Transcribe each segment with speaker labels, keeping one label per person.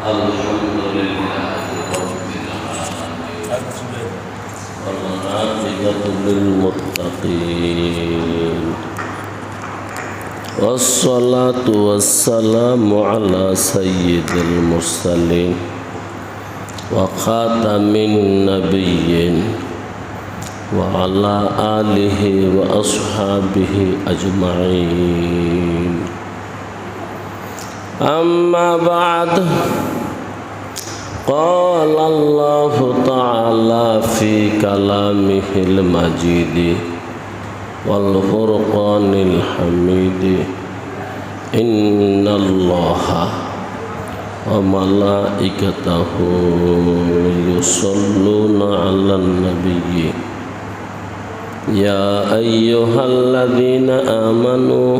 Speaker 1: الحمد لله رب العالمين. والصلاة والسلام على سيد المرسلين وخاتم النبيين وعلى آله وأصحابه أجمعين. أما بعد قال الله تعالى في كلامه المجيد والفرقان الحميد إن الله وملائكته يصلون على النبي يا أيها الذين آمنوا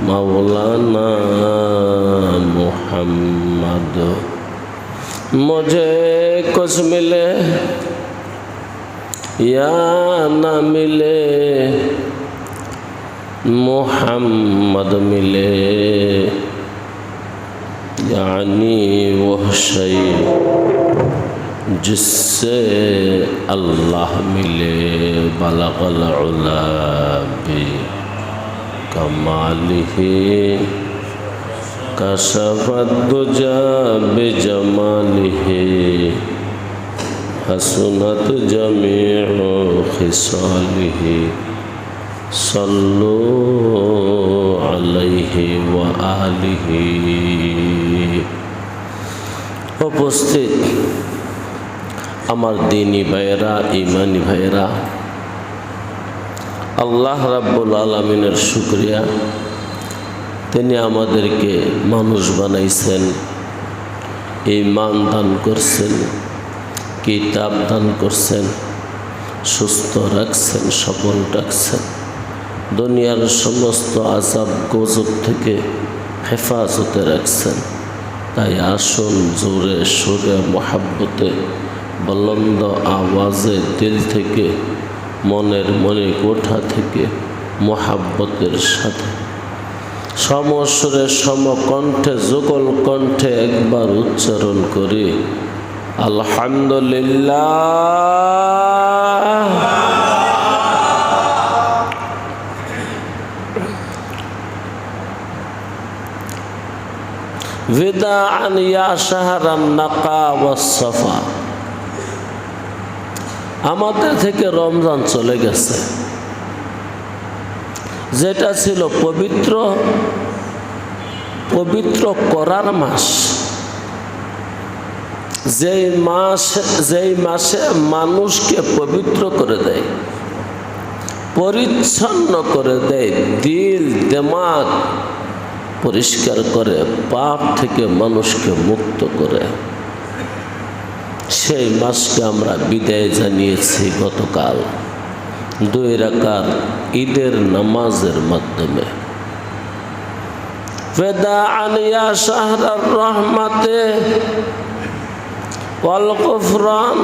Speaker 1: مولانا محمد مجھے کچھ ملے یا نہ ملے محمد ملے یعنی وہ شی جس سے اللہ ملے بلغ العلا بھی कमालिही कशफत दुजा बिजमालिही हसनत जमीउ खिसालिही सल्लु अलैहि व आलिही উপস্থিত আমার দিনী ভাইয়েরা ইমানি ভাইয়েরা আল্লাহ রাব্বুল আলমিনের শুক্রিয়া। তিনি আমাদেরকে মানুষ বানাইছেন ইমান দান করছেন, কিতাব দান করছেন, সুস্থ রাখছেন, সবল রাখছেন। দুনিয়ার সমস্ত আজাব গজব থেকে হেফাজতে রাখছেন। তাই আসুন জোরে সুরে মহাব্বতে, বলন্দ আওয়াজে দিল থেকে মনের মনে কোঠা থেকে, মহাব্বতের সাথে। সমস্বরে সমকণ্ঠে, যুগল কণ্ঠে একবার উচ্চারণ করে, আলহামদুলিল্লাহ। বিদাআন ইয়া শাহরান নাকা ওয়াস সাফা। আমাদের থেকে রমজান চলে গেছে। যেটা ছিল পবিত্র পবিত্র করার মাস, যেই মাস, যেই মাসে মানুষকে পবিত্র করে দেয়, পরিচ্ছন্ন করে দেয়, দিল, দেমাগ পরিষ্কার করে, পাপ থেকে মানুষকে মুক্ত করে। সেই মাসকে আমরা বিদায় জানিয়েছি গতকাল। দুই রাকাত ঈদের নামাজের মাধ্যমে। বেদা আনিয়া শাহরার রহমাতে কলকফরান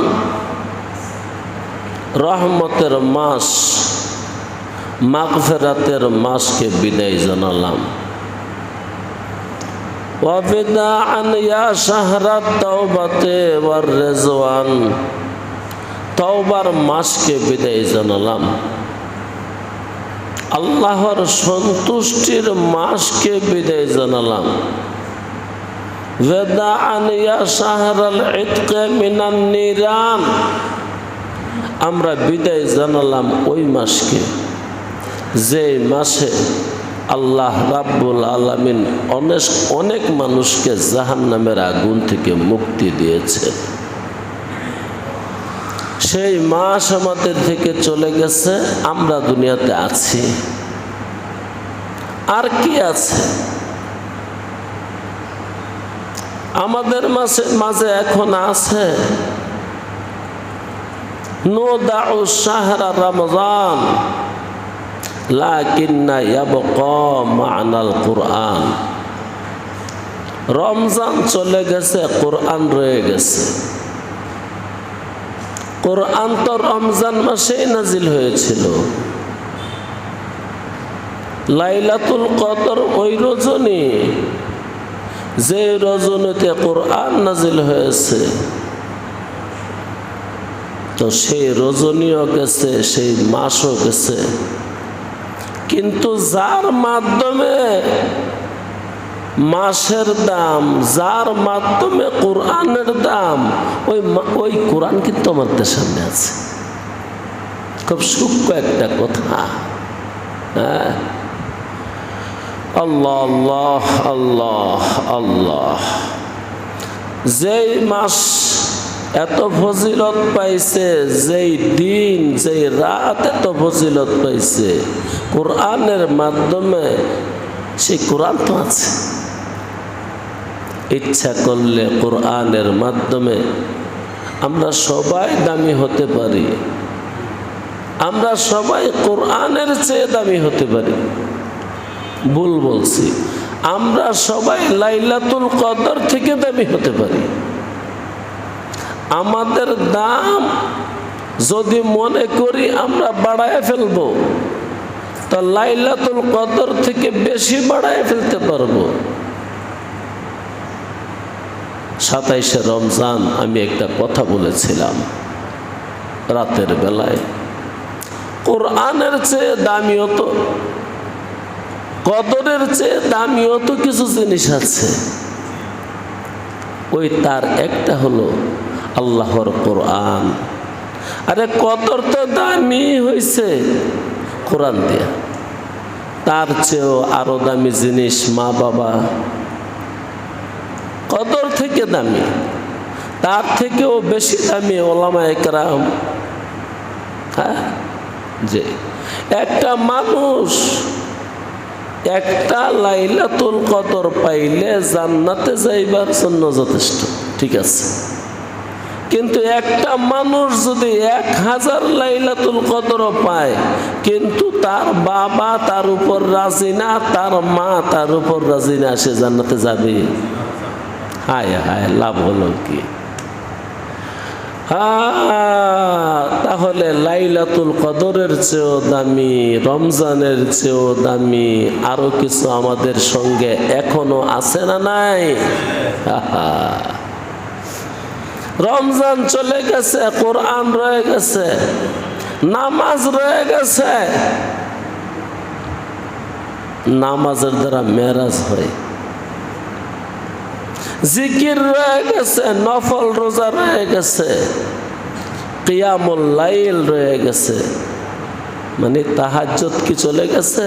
Speaker 1: রহমতের মাস, মাগফেরাতের মাসকে বিদায় জানালাম। وبداعا يا شهر التوبة والرزوان তওবার মাসকে বিদায় জানালাম আল্লাহর সন্তুষ্টির মাসকে বিদায় জানালাম বেদাআন ইয়া শাহরাল ইতকে মিনান নিরান আমরা বিদায় জানালাম ওই মাসকে যে মাসে আল্লাহ রাব্বুল আলামিন অনেক অনেক মানুষকে জাহান নামের আগুন থেকে মুক্তি দিয়েছে। সেই মাস আমাদের থেকে চলে গেছে, আমরা দুনিয়াতে আছি। আর কি আছে? আমাদের মাঝে মাঝে এখন আছে। নো দাউ শাহরা রমজান। লাকিন্না ইয়াবকা মা'নাল কুরআন। রমজান চলে গেছে, কোরআন রয়ে গেছে। কোরআন তো রমজান মাসেই নাজিল হয়েছিল। লাইলাতুল কদর ওই রজনী, যে রজনীতে কোরআন নাজিল হয়েছে, তো সেই রজনীও গেছে, সেই মাসও গেছে। কিন্তু যার মাধ্যমে মাসের দাম, যার মাধ্যমে কোরআনের দাম, ওই ওই কোরআন কিন্তু আমাদের সামনে আছে। খুব সূক্ষ্ম একটা কথা। হ্যাঁ? আল্লাহ আল্লাহ আল্লাহ আল্লাহ। যেই মাস এত ফজিলত পাইছে, যেই দিন, যেই রাত এত ফজিলত পাইছে কোরআনের মাধ্যমে সেই কোরআন তো আছে। ইচ্ছা করলে কোরআনের মাধ্যমে আমরা সবাই দামি হতে পারি। আমরা সবাই কোরআনের চেয়ে দামি হতে পারি। ভুল বলছি। আমরা সবাই লাইলাতুল কদর থেকে দামি হতে পারি। আমাদের দাম যদি মনে করি আমরা বাড়ায় ফেলব। তা লাইলাতুল কদর থেকে বেশি বাড়ায় ফেলতে পারব। সাতাইশে রমজান আমি একটা কথা বলেছিলাম রাতের বেলায়। কোরআনের চেয়ে দামিও তো কদরের চেয়ে দামিও তো কিছু জিনিস আছে। ওই তার একটা হলো আল্লাহর কোরআন। আরে কদর তো দামি হয়েছে কোরআন দিয়া। তার চেয়েও আরও দামি জিনিস মা বাবা। কদর থেকে দামি, তার থেকেও বেশি দামি ওলামা একরাম। হ্যাঁ? যে একটা মানুষ একটা লাইলাতুল কদর পাইলে জান্নাতে যাইবার জন্য যথেষ্ট। ঠিক আছে? কিন্তু একটা মানুষ যদি এক হাজার লাইলাতুল কদরও পায়, কিন্তু তার বাবা তার উপর রাজি না, তার মা তার উপর রাজি না, সে জান্নাতে যাবে। হায় হায়, লাভ হলো কি? তাহলে লাইলাতুল কদরের চেয়েও দামি, রমজানের চেয়েও দামি, আরও কিছু আমাদের সঙ্গে এখনও আছে না নাই। রমজান চলে গেছে, কোরআন রয়ে গেছে, নামাজ রয়ে গেছে। নামাজের দ্বারা মেরাজ হয়। জিকির রয়ে গেছে, নফল রোজা রয়ে গেছে, কিয়ামুল লাইল রয়ে গেছে। মানে তাহাজ্জত কি চলে গেছে?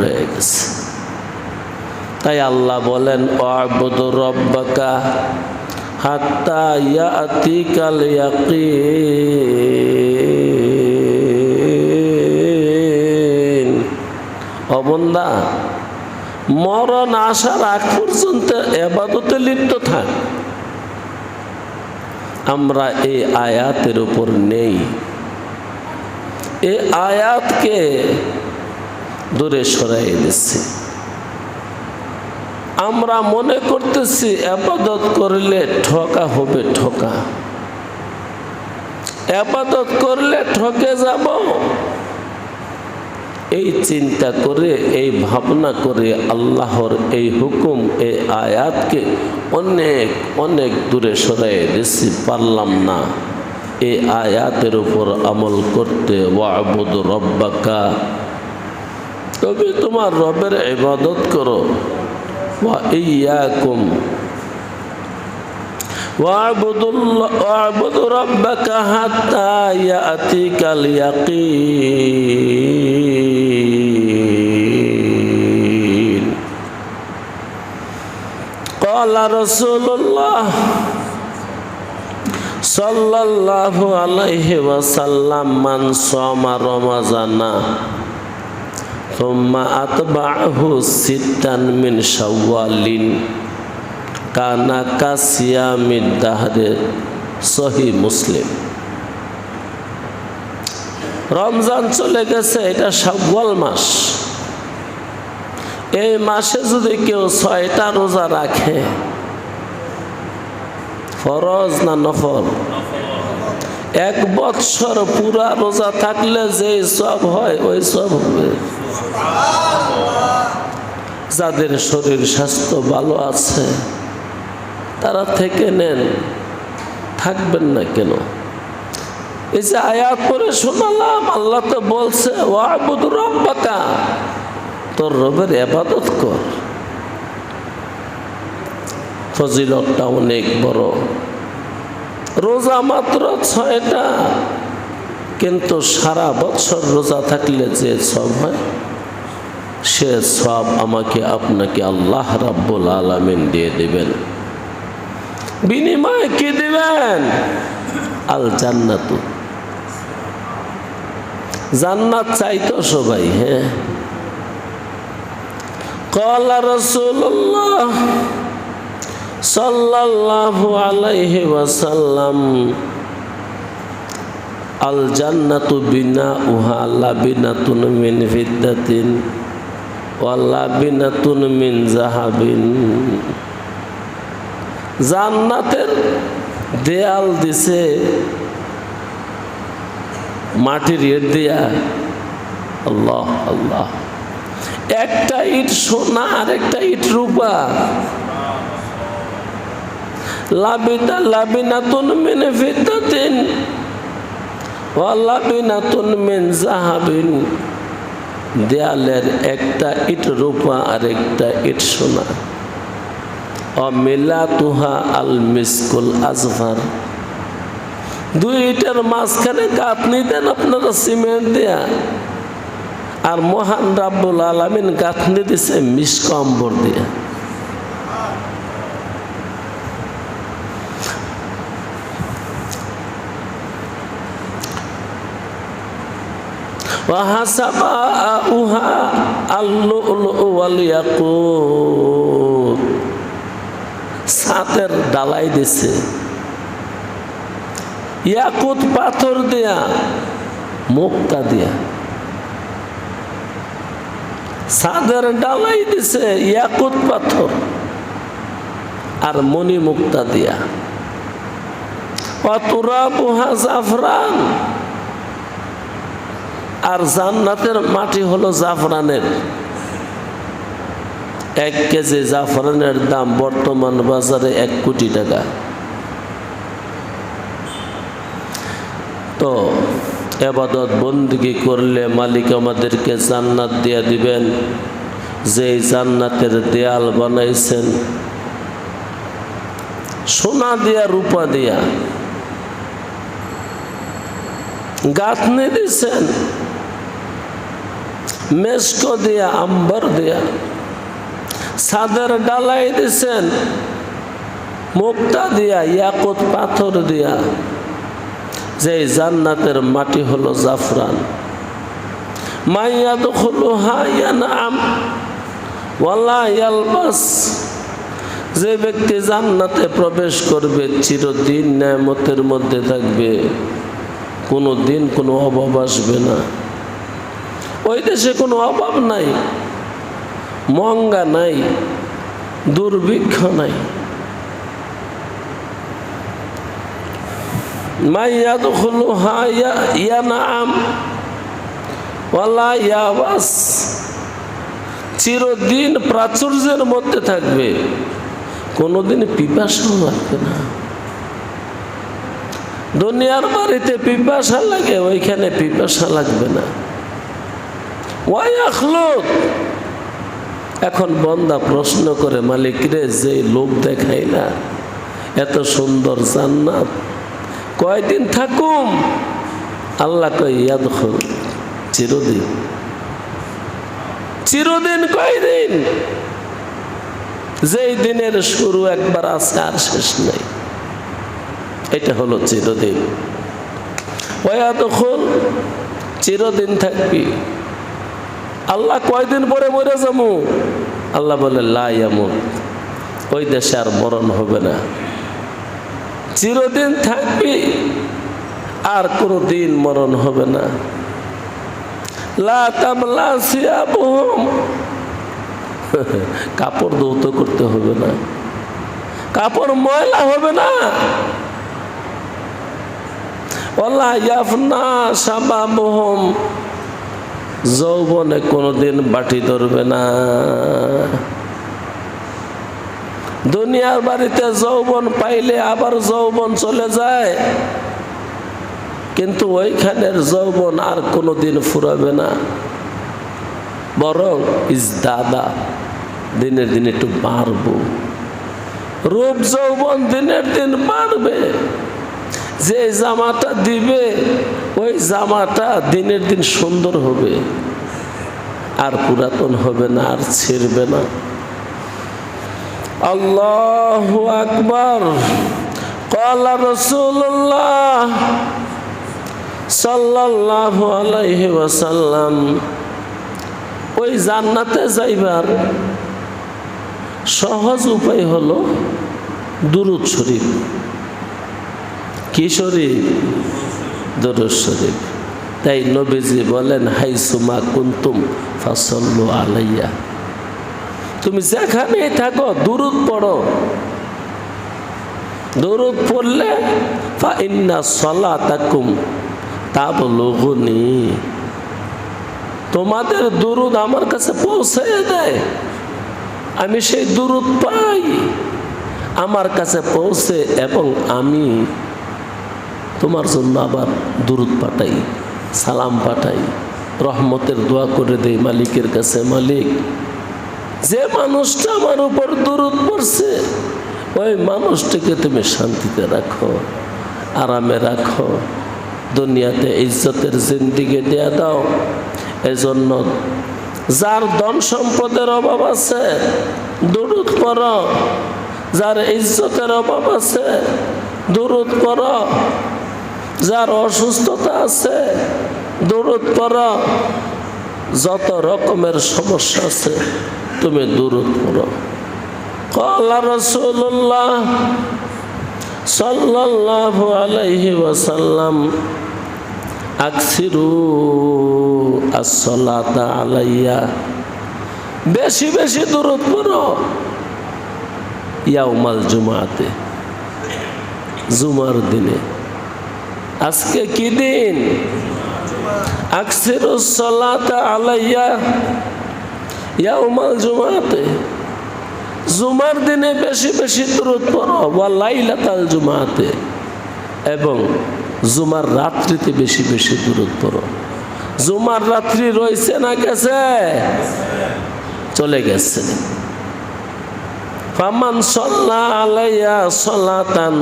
Speaker 1: রয়ে গেছে। তাই আল্লাহ বলেন অবুদ রব্বাকা হাত্তা ইয়াকিন। অবন্দা মরণ আসার আগ পর্যন্ত এবাদতে লিপ্ত থাক। আমরা এই আয়াতের উপর নেই। এই আয়াতকে দূরে সরাই দিচ্ছি। আমরা মনে করতেছি আবাদত করলে ঠকা হবে ঠকা। আবাদত করলে ঠকে যাব। এই চিন্তা করে, এই ভাবনা করে আল্লাহর এই হুকুম, এই আয়াতকে অনেক অনেক দূরে সরাই দিচ্ছি পারলাম না। এই আয়াতের উপর আমল করতে, ওয়াবুদ রব্বাকা। তবে তোমার রবের ইবাদত করো। وإياكم واعبد الله واعبد ربك حتى يأتيك اليقين قال رسول الله صلى الله عليه وسلم من صام رمضان সহি মুসলিম রমজান চলে গেছে, এটা সাব্বাল মাস। এই মাসে যদি কেউ ছয়টা রোজা রাখে, ফরজ না নফল? এক বৎসর পুরা রোজা থাকলে যে সব হয়, ওই সব হবে। যাদের শরীর স্বাস্থ্য ভালো আছে, তারা থেকে নেন। থাকবেন না কেন? এই যে আয়াত করে শোনালাম, আল্লাহ তো বলছে তোর রবের এবাদত কর। ফজিলতটা অনেক বড়। রোজা মাত্র ছয়টা, কিন্তু সারা বছর রোজা থাকলে যে সব হয়, সে সব আমাকে আপনাকে আল্লাহ রাব্বুল আলামিন দিয়ে দেবেন। বিনিময়ে কি দিবেন? আল জান্নাতু জান্নাত চাইতো সবাই হ্যাঁ। কলা রসুল্লাহ সাল্লাল্লাহু আলাইহি ওয়াসাল্লাম আল জান্নাতু বিনা উহা লাবিনাতুন মিন ফিদ্দাতিন ওয়া লাবিনাতুন মিন জাহাবিন জান্নাতের দেয়াল দিছে মাটির ইট দিয়া। আল্লাহ আল্লাহ। একটা ইট সোনা আর একটা ইট রূপা। লাবিনা লাবিনাতুন মিন ওয়া লাবিনাতুন মিন জাহাবিন দেয়ালের একটা ইট রূপা আর একটা ইট সোনা। অমিলা তুহা আল মিসকুল আজফার। দুই ইটের মাঝখানে গাঁথনি দেন আপনারা সিমেন্ট দেয়া। আর মহান রাব্বুল আলমিন গাঁথনি দিছে মিসকম্বর দিয়া। وحسبها اللؤلؤ والياقوت সাতের ডালাই দিছে ইয়াকুত পাথর দিয়া মুক্তা দিয়া সাদের ডালাই দিছে ইয়াকুত পাথর আর মণি মুক্তা দিয়া অতুরা বুহা জাফরান আর জান্নাতের মাটি হলো জাফরানের। এক কেজি জাফরানের দাম বর্তমান বাজারে এক কোটি টাকা। তো এবাদত বন্দিগি করলে মালিক আমাদেরকে জান্নাত দিয়ে দিবেন। যেই জান্নাতের দেয়াল বানাইছেন, সোনা দিয়া, রূপা দিয়া। গাঁথনি দিছেন। মেস্কো দিয়া, আম্বার দিয়া। সাদের ডালাই দিছেন, মুক্তা দিয়া, ইয়াকুত পাথর দিয়া। যে জান্নাতের মাটি হলো জাফরান। মাইয়াদ হলো হায়ানাম যে ব্যক্তি জান্নাতে প্রবেশ করবে, চিরদিন ন্যামতের মধ্যে থাকবে। কোনো দিন কোনো অভাব আসবে না। ওই দেশে কোনো অভাব নাই মঙ্গা নাই, দুর্ভিক্ষ নাই। মাইয়াদ হলো হা ইয়া নাম ওয়ালা ইয়াবাস। চিরদিন প্রাচুর্যের মধ্যে থাকবে, কোনোদিন পিপাসাও লাগবে না। দুনিয়ার বাড়িতে পিপাসা লাগে, ওইখানে পিপাসা লাগবে না। এখন বন্দা প্রশ্ন করে, মালিক রে, যে লোক দেখাই না, এত সুন্দর জান্নাত, কয়দিন থাকুম? আল্লাহ কই ইয়াদ চিরদিন। চিরদিন কয়দিন? যেই দিনের শুরু একবার আছে আর শেষ নেই। এটা হলো চিরদিন। ওয়াদ চিরদিন থাকবি। আল্লাহ কয়দিন পরে মরে যাব? আল্লাহ বলে লাইয়ামুন ওই দেশে আর মরণ হবে না। চিরদিন থাকবি, আর কোনো দিন মরণ হবে না। কাপড় ধৌত করতে হবে না। কাপড় ময়লা হবে না। ওলা ইয়াফনা সাবাবহম যৌবনে কোনোদিন বাটি ধরবে না। দুনিয়ার বাড়িতে যৌবন পাইলে আবার যৌবন চলে যায়। কিন্তু ওইখানের যৌবন আর কোনোদিন ফুরাবে না। বরং ইস দাদা, দিনের দিন একটু বাড়বো। রূপ যৌবন দিনের দিন বাড়বে। যে জামাটা দিবে, ওই জামাটা দিনের দিন সুন্দর হবে। আর পুরাতন হবে না, আর ছিঁড়বে না। আল্লাহ আকবর। কলা রসুল্লাহ সাল্লাল্লাহু আলাইহি ওয়াসাল্লাম, ওই জান্নাতে যাইবার সহজ উপায় হলো দুরুদ শরীফ। কি শরীফ। তাই নবীজি বলেন হাই সুমা কুন্তুম ফাসল্লু আলাইয়া। তুমি যেখানে থাকো, দুরুদ পড়ো। দরুদ পড়লে, ফা ইন্না সলাতাকুম তাবলুগুনি। তোমাদের দুরুদ আমার কাছে পৌঁছে দেয়। আমি সেই দুরুদ পাই। আমার কাছে পৌঁছে এবং আমি তোমার জন্য আবার দুরুদ পাঠাই, সালাম পাঠাই, রহমতের দোয়া করে দেই মালিকের কাছে, মালিক, যে মানুষটা আমার উপর দুরুদ পড়ছে, ওই মানুষটিকে তুমি শান্তিতে রাখো, আরামে রাখো, দুনিয়াতে ইজ্জতের জিন্দিগি দেয়া দাও। এজন্য যার ধন সম্পদের অভাব আছে, দুরুদ পর যার ইজ্জতের অভাব আছে, দুরুদ পর যার অসুস্থতা আছে, দূরত পড়া, যত রকমের সমস্যা আছে, তুমি দূরত পড়ো। কলা রসুল্লাহ সাল্লাহ আলাইহি ওয়াসাল্লাম, আকসিরু আসলাতা আলাইয়া, বেশি বেশি দূরত পড়ো ইয়াও মাল জুমাতে, জুমার দিনে। আজকে কি দিন? আকসিরুস সালাতা আলাইয়া ইয়াউমাল জুমাতে। জুমার দিনে বেশি বেশি দূরত বা লাইলাতাল জুমাতে। এবং জুমার রাত্রিতে বেশি বেশি দূরত পড়ো। জুমার রাত্রি রয়েছে না গেছে? চলে গেছে। ফামান সাল্লা আলাইয়া সালাতান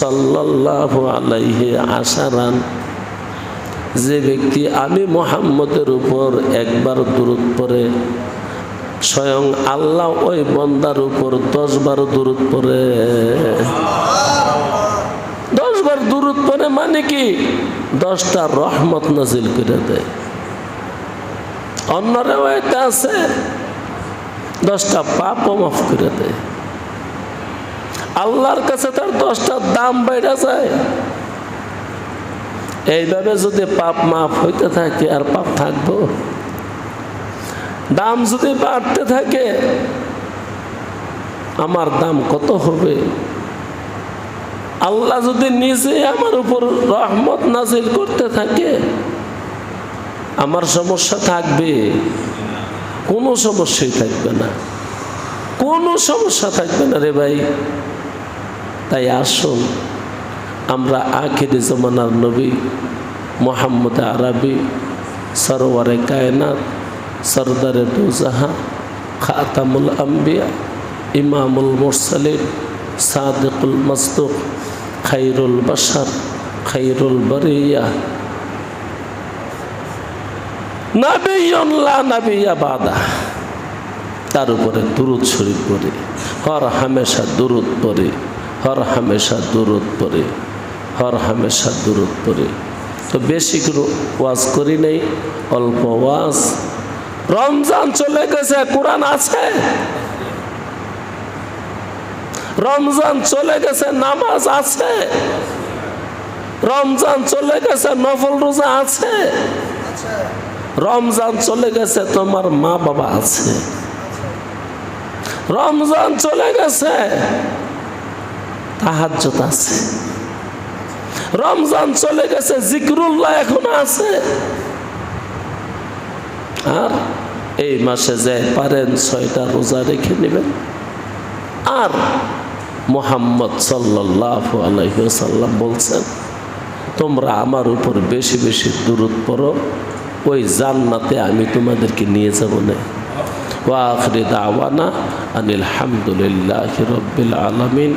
Speaker 1: সাল্লাল্লাহু আলাইহি আশারান। যে ব্যক্তি আমি মোহাম্মদের উপর একবার দূরত পড়ে, স্বয়ং আল্লাহ ওই বন্দার উপর দশ বার দূরত পড়ে। দশ বার দূরত পড়ে মানে কি? দশটা রহমত নাজিল করে দেয়। অন্য রেওয়ায়তে আছে দশটা পাপও মাফ করে দেয়। আল্লাহর কাছে তার দশটা দাম বাইরা যায়। এইভাবে যদি পাপ মাফ হইতে থাকে, আর পাপ থাকব? দাম যদি বাড়তে থাকে, আমার দাম কত হবে? আল্লাহ যদি নিজে আমার উপর রহমত নাজিল করতে থাকে, আমার সমস্যা থাকবে। কোনো সমস্যাই থাকবে না। কোনো সমস্যা থাকবে না রে ভাই। তাই আসুন, আমরা আখিরি জমানার নবী মোহাম্মদ আরবি সরোয়ারে কায়নাত, সরদারে দুজাহা, খাতামুল আম্বিয়া, ইমামুল মুরসালিন, সাদিকুল মস্তুক খাইরুল বাসার খাইরুল বরিয়া তার উপরে দুরুদ শরীফ পড়ে। হর হামেশা দুরুদ পড়ে। হর হামেশা দুরুদ পড়ে। হর হামেশা দুরুদ পড়ে। তো বেশি কোনো ওয়াজ করি নেই, অল্প ওয়াজ। রমজান চলে গেছে, কোরআন আছে? রমজান চলে গেছে, নামাজ আছে? রমজান চলে গেছে, নফল রোজা আছে? রমজান চলে গেছে, তোমার মা বাবা আছে। রমজান চলে গেছে তাহাজ্জত আছে। রমজান চলে গেছে, জিক্রুল্লাহ এখন আছে। আর এই মাসে যে পারেন ছয়টা রোজা রেখে নেবেন। আর মোহাম্মদ সাল্লাহ আলহিসাল্লাম বলছেন, তোমরা আমার উপর বেশি বেশি দূরত পড়ো। ওই জান্নাতে আমি তোমাদেরকে নিয়ে যাব না। ওয়াখরি দাওয়ানা আনিল হামদুলিল্লাহ রব্বিল আলমিন।